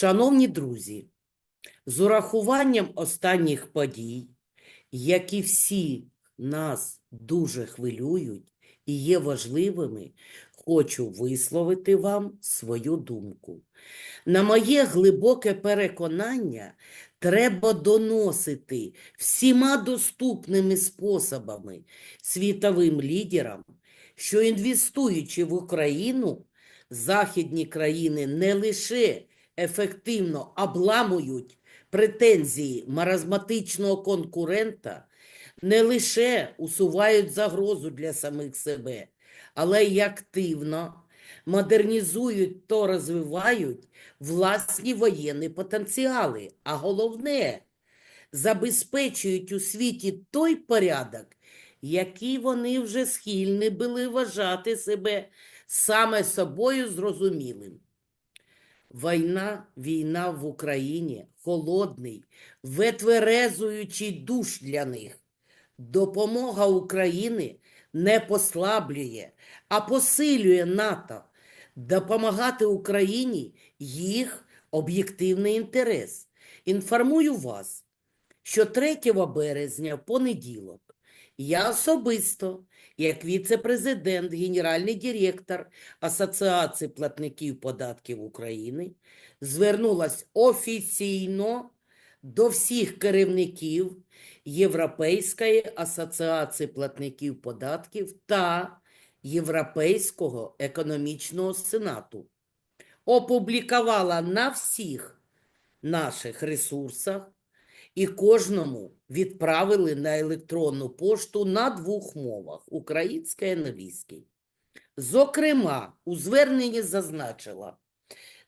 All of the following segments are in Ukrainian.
Шановні друзі, з урахуванням останніх подій, які всі нас дуже хвилюють і є важливими, хочу висловити вам свою думку. На моє глибоке переконання, треба доносити всіма доступними способами світовим лідерам, що інвестуючи в Україну, західні країни не лише ефективно обламують претензії маразматичного конкурента, не лише усувають загрозу для самих себе, але й активно модернізують та розвивають власні воєнні потенціали, а головне забезпечують у світі той порядок, який вони вже схильні були вважати себе саме собою зрозумілим. Війна, війна в Україні, холодний, витверезуючий душ для них. Допомога України не послаблює, а посилює НАТО. Допомагати Україні їх об'єктивний інтерес. Інформую вас, що 3 березня, в понеділок, я особисто, як віце-президент, генеральний директор Асоціації платників податків України, звернулась офіційно до всіх керівників Європейської асоціації платників податків та Європейського економічного сенату. Опублікувала на всіх наших ресурсах і кожному відправили на електронну пошту на двох мовах українська і англійській. Зокрема, у зверненні зазначила,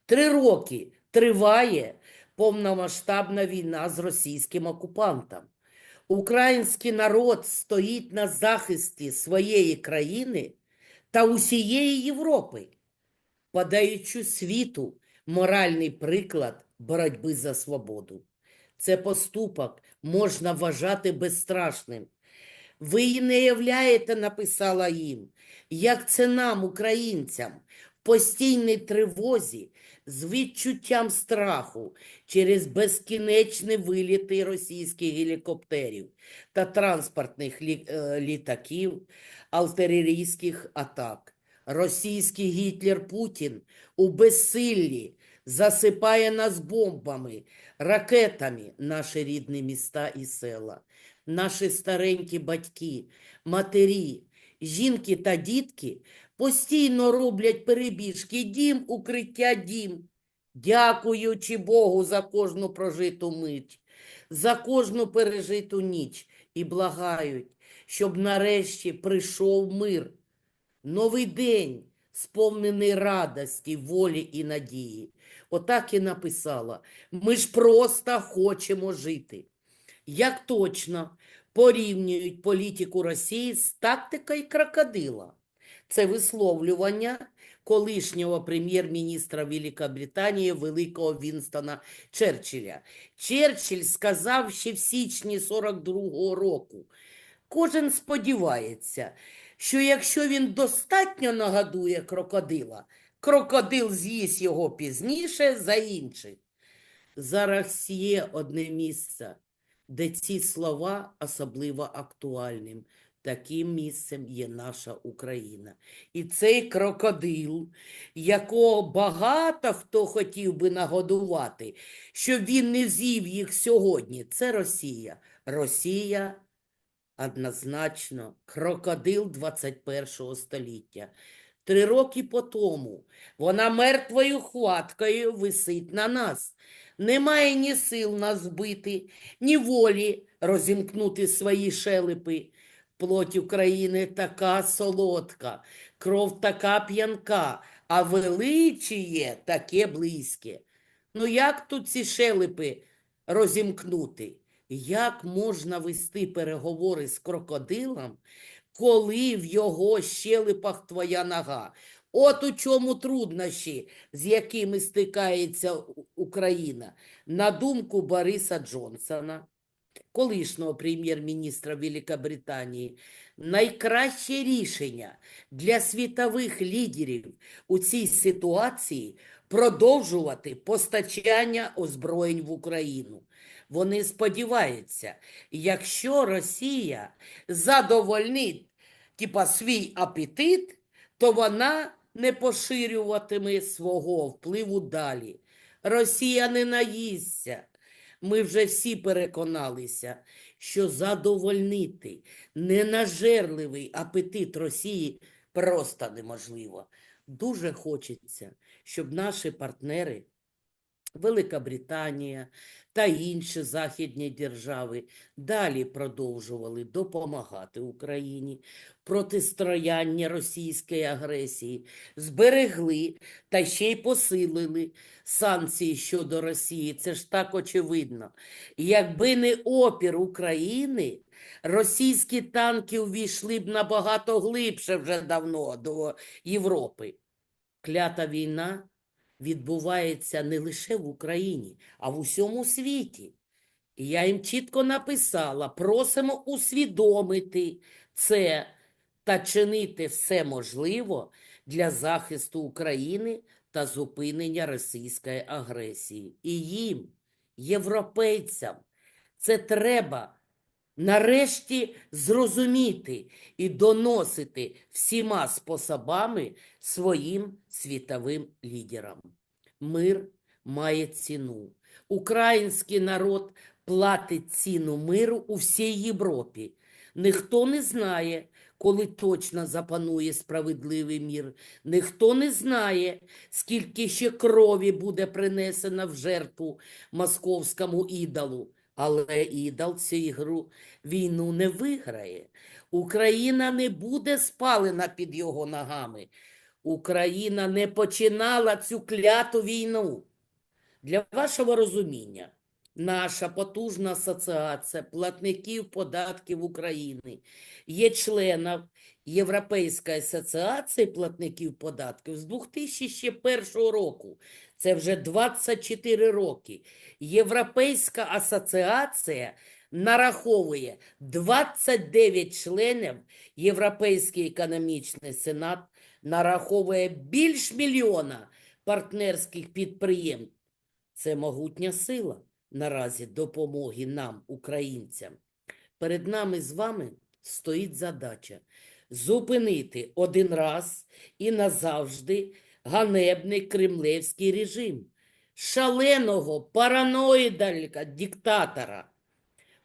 три роки триває повномасштабна війна з російським окупантом. Український народ стоїть на захисті своєї країни та усієї Європи, подаючи світу моральний приклад боротьби за свободу. Це поступок можна вважати безстрашним. Ви не являєте, написала їм, як це нам, українцям, в постійній тривозі, з відчуттям страху через безкінечні виліти російських гелікоптерів та транспортних лі- е, літаків, артилерійських атак. Російський Гітлер Путін у безсиллі засипає нас бомбами, ракетами наші рідні міста і села, наші старенькі батьки, матері, жінки та дітки постійно роблять перебіжки дім, укриття дім, дякуючи Богу за кожну прожиту мить, за кожну пережиту ніч і благають, щоб нарешті прийшов мир. Новий день, сповнений радості, волі і надії. Отак і написала. Ми ж просто хочемо жити. Як точно порівнюють політику Росії з тактикою крокодила? Це висловлювання колишнього прем'єр-міністра Великобританії великого Вінстона Черчилля. Черчилль сказав ще в січні 42-го року. Кожен сподівається, що якщо він достатньо нагадує крокодила, крокодил з'їсть його пізніше за інших. Зараз є одне місце, де ці слова особливо актуальним. Таким місцем є наша Україна. І цей крокодил, якого багато хто хотів би нагодувати, щоб він не з'їв їх сьогодні, це Росія. Росія однозначно крокодил 21 століття. Три роки по тому вона мертвою хваткою висить на нас. Немає ні сил нас вбити, ні волі розімкнути свої шелепи. Плоть України така солодка, кров така п'янка, а величіє таке близьке. Ну як тут ці шелепи розімкнути? Як можна вести переговори з крокодилом, коли в його щелепах твоя нога? От у чому труднощі, з якими стикається Україна. На думку Бориса Джонсона, колишнього прем'єр-міністра Великобританії, найкраще рішення для світових лідерів у цій ситуації продовжувати постачання озброєнь в Україну. Вони сподіваються, якщо Росія задовольнить типа, свій апетит, то вона не поширюватиме свого впливу далі. Росія не наїсться. Ми вже всі переконалися, що задовольнити ненажерливий апетит Росії просто неможливо. Дуже хочеться, щоб наші партнери, Велика Британія та інші західні держави, далі продовжували допомагати Україні в протистоянні російської агресії, зберегли та ще й посилили санкції щодо Росії. Це ж так очевидно. Якби не опір України, російські танки увійшли б набагато глибше вже давно до Європи. Клята війна відбувається не лише в Україні, а в усьому світі. І я їм чітко написала: просимо усвідомити це та чинити все можливе для захисту України та зупинення російської агресії. І їм, європейцям, це треба нарешті зрозуміти і доносити всіма способами своїм світовим лідерам. Мир має ціну. Український народ платить ціну миру у всій Європі. Ніхто не знає, коли точно запанує справедливий мір. Ніхто не знає, скільки ще крові буде принесено в жертву московському ідолу. Але ідол цю ігру війну не виграє. Україна не буде спалена під його ногами. Україна не починала цю кляту війну. Для вашого розуміння, наша потужна асоціація платників податків України є членом Європейської асоціації платників податків з 2001 року. Це вже 24 роки. Європейська асоціація нараховує 29 членів. Європейський економічний сенат нараховує більш мільйона партнерських підприємств. Це могутня сила наразі допомоги нам, українцям. Перед нами з вами стоїть задача зупинити один раз і назавжди ганебний кремлевський режим, шаленого параноїдалька диктатора.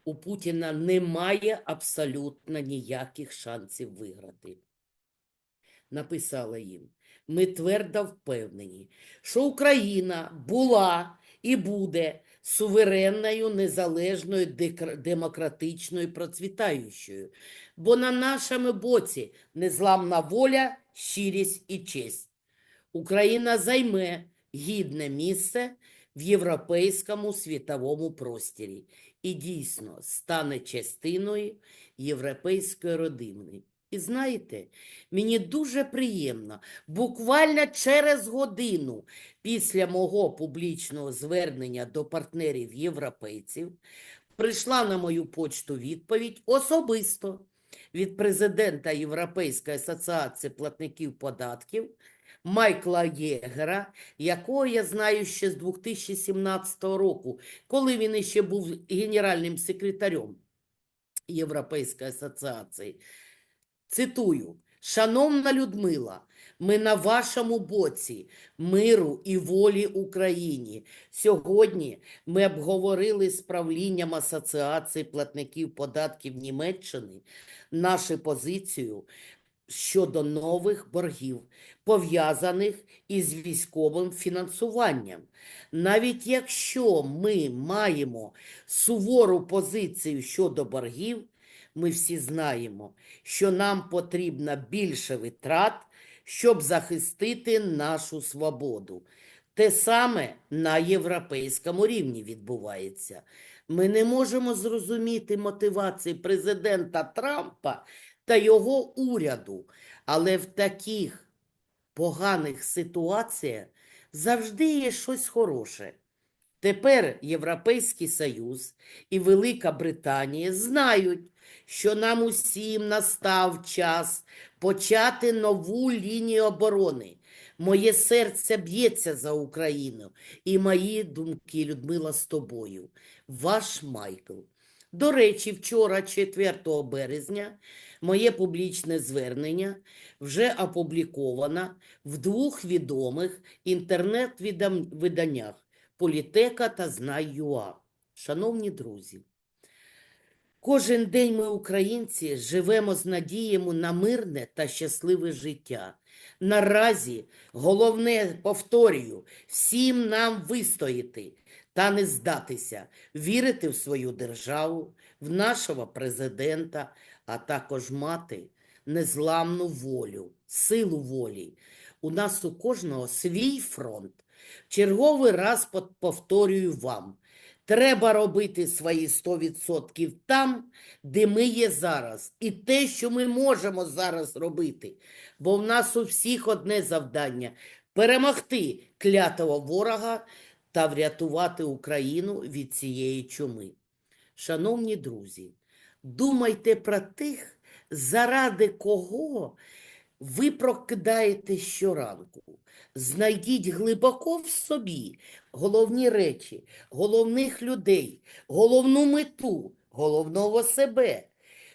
У Путіна немає абсолютно ніяких шансів виграти. Написала їм, ми твердо впевнені, що Україна була і буде суверенною, незалежною, демократичною, процвітаючою, бо на нашому боці незламна воля, щирість і честь. Україна займе гідне місце в європейському світовому просторі і дійсно стане частиною європейської родини. І знаєте, мені дуже приємно, буквально через годину після мого публічного звернення до партнерів європейців прийшла на мою почту відповідь особисто від президента Європейської асоціації платників податків Майкла Єгера, якого я знаю ще з 2017 року, коли він іще був генеральним секретарем Європейської асоціації. Цитую, шановна Людмила, ми на вашому боці миру і волі Україні. Сьогодні ми обговорили з правлінням Асоціації платників податків Німеччини нашу позицію щодо нових боргів, пов'язаних із військовим фінансуванням. Навіть якщо ми маємо сувору позицію щодо боргів, ми всі знаємо, що нам потрібно більше витрат, щоб захистити нашу свободу. Те саме на європейському рівні відбувається. Ми не можемо зрозуміти мотивації президента Трампа та його уряду, але в таких поганих ситуаціях завжди є щось хороше. Тепер Європейський Союз і Велика Британія знають, що нам усім настав час почати нову лінію оборони. Моє серце б'ється за Україну, і мої думки, Людмила, з тобою. Ваш Майкл. До речі, вчора, 4 березня, моє публічне звернення вже опубліковано в двох відомих інтернет-виданнях Політека та Знай.ЮА. Шановні друзі, кожен день ми, українці, живемо з надіями на мирне та щасливе життя. Наразі головне, повторюю, всім нам вистояти та не здатися, вірити в свою державу, в нашого президента, а також мати незламну волю, силу волі. У нас у кожного свій фронт. Черговий раз повторюю вам. Треба робити свої 100% там, де ми є зараз, і те, що ми можемо зараз робити. Бо в нас у всіх одне завдання перемогти клятого ворога та врятувати Україну від цієї чуми. Шановні друзі, думайте про тих, заради кого ви прокидаєте щоранку. Знайдіть глибоко в собі головні речі, головних людей, головну мету, головного себе.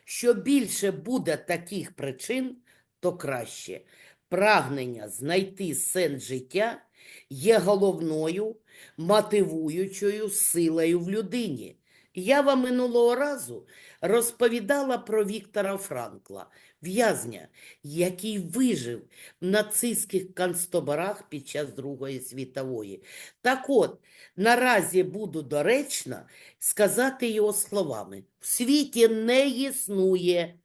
Що більше буде таких причин, то краще. Прагнення знайти сенс життя є головною мотивуючою силою в людині. Я вам минулого разу розповідала про Віктора Франкла, в'язня, який вижив в нацистських концтаборах під час Другої світової. Так от, наразі буду доречно сказати його словами: в світі не існує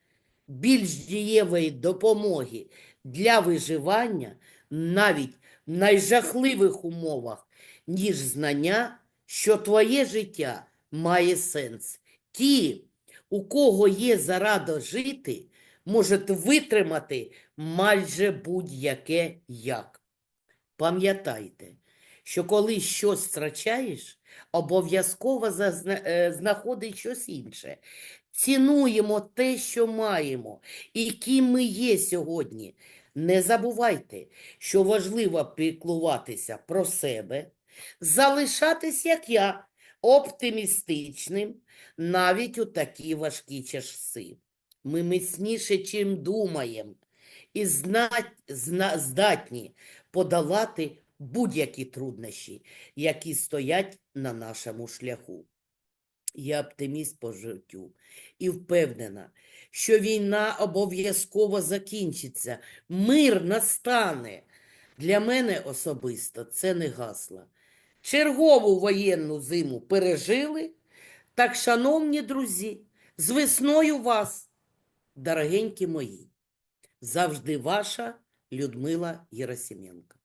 більш дієвої допомоги для виживання навіть в найжахливих умовах, ніж знання, що твоє життя має сенс. Ті, у кого є зарада жити, можуть витримати майже будь-яке як. Пам'ятайте, що коли щось втрачаєш, обов'язково е, знаходить щось інше. Цінуємо те, що маємо, і ким ми є сьогодні. Не забувайте, що важливо піклуватися про себе, залишатись, як я, оптимістичним навіть у такі важкі часи. Ми міцніше, чим думаємо, і зна- зна- здатні подолати будь-які труднощі, які стоять на нашому шляху. Я оптиміст по життю і впевнена, що війна обов'язково закінчиться, мир настане. Для мене особисто це не гасло. Чергову воєнну зиму пережили. Так, шановні друзі, з весною вас, дорогенькі мої, завжди ваша Людмила Єросименко.